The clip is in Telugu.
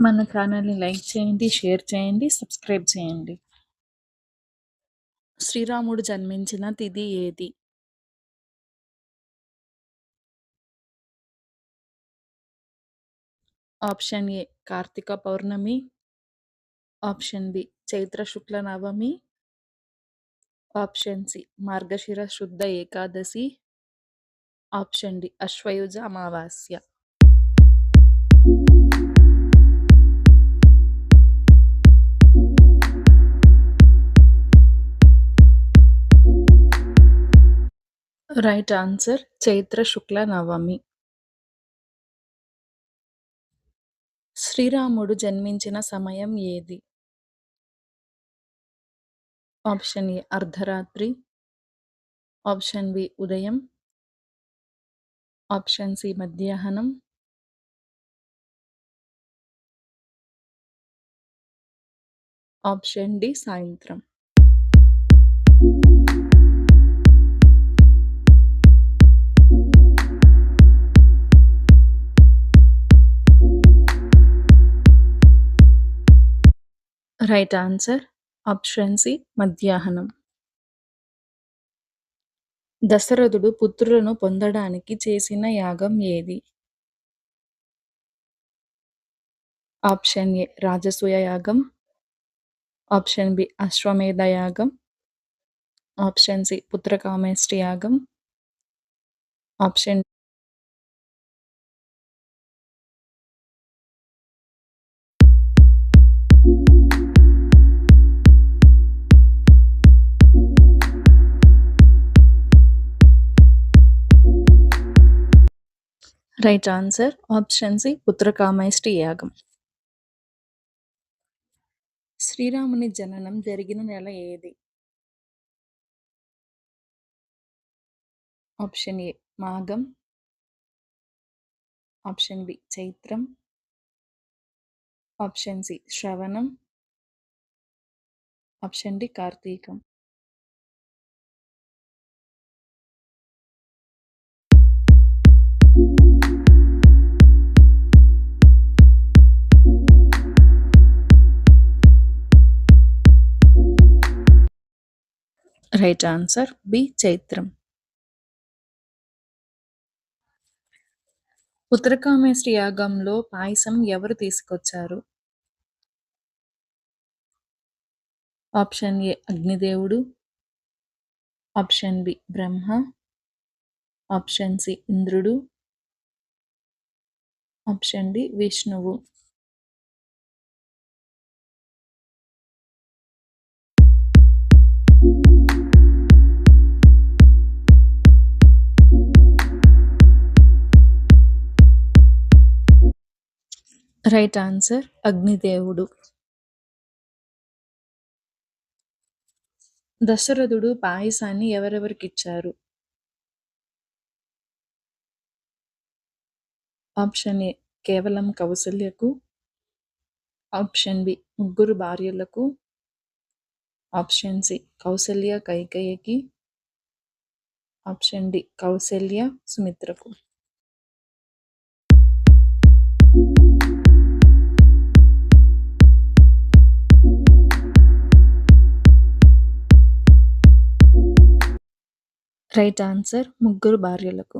మన ఛానల్‌ని లైక్ చేయండి, షేర్ చేయండి, సబ్స్క్రైబ్ చేయండి. శ్రీరాముడు జన్మించిన తిథి ఏది? ఆప్షన్ ఏ కార్తీక పౌర్ణమి. ఆప్షన్ బి చైత్ర శుక్ల నవమి. ఆప్షన్ సి మార్గశిర శుద్ధ ఏకాదశి. ఆప్షన్ డి అశ్వయుజ అమావాస్య. రైట్ ఆన్సర్ చైత్ర శుక్ల నవమి. శ్రీరాముడు జన్మించిన సమయం ఏది? ఆప్షన్ ఏ అర్ధరాత్రి. ఆప్షన్ బి ఉదయం. ఆప్షన్ సి మధ్యాహ్నం. ఆప్షన్ డి సాయంత్రం. రైట్ ఆన్సర్ ఆప్షన్ సి మధ్యాహ్నం. దశరథుడు పుత్రులను పొందడానికి చేసిన యాగం ఏది? ఆప్షన్ ఏ రాజసూయ యాగం. ఆప్షన్ బి అశ్వమేధ యాగం. ఆప్షన్ సి పుత్రకామేష్టి యాగం. Option right answer option C Putrakameshti యాగం. శ్రీరాముని జననం జరిగిన నెల ఏది? ఆప్షన్ ఏ మాఘం. ఆప్షన్ బి చైత్రం. ఆప్షన్ సి శ్రవణం. ఆప్షన్ డి కార్తీకం. రైట్ ఆన్సర్ బి చైత్రం. ఉత్తరకామేశ్వరి యాగంలో పాయసం ఎవరు తీసుకొచ్చారు? ఆప్షన్ ఏ అగ్నిదేవుడు. Option B Brahma. Option C ఇంద్రుడు. ఆప్షన్ డి విష్ణువు. రైట్ ఆన్సర్ అగ్నిదేవుడు. దశరథుడు పాయసాన్ని ఎవరెవరికి ఇచ్చారు ఆప్షన్ ఏ కేవలం కౌసల్యకు. ఆప్షన్ బి ముగ్గురు భార్యలకు. ఆప్షన్ సి కౌసల్య కైకేయికి. ఆప్షన్ డి కౌసల్య సుమిత్రకు. రైట్ ఆన్సర్ ముగ్గురు భార్యలకు.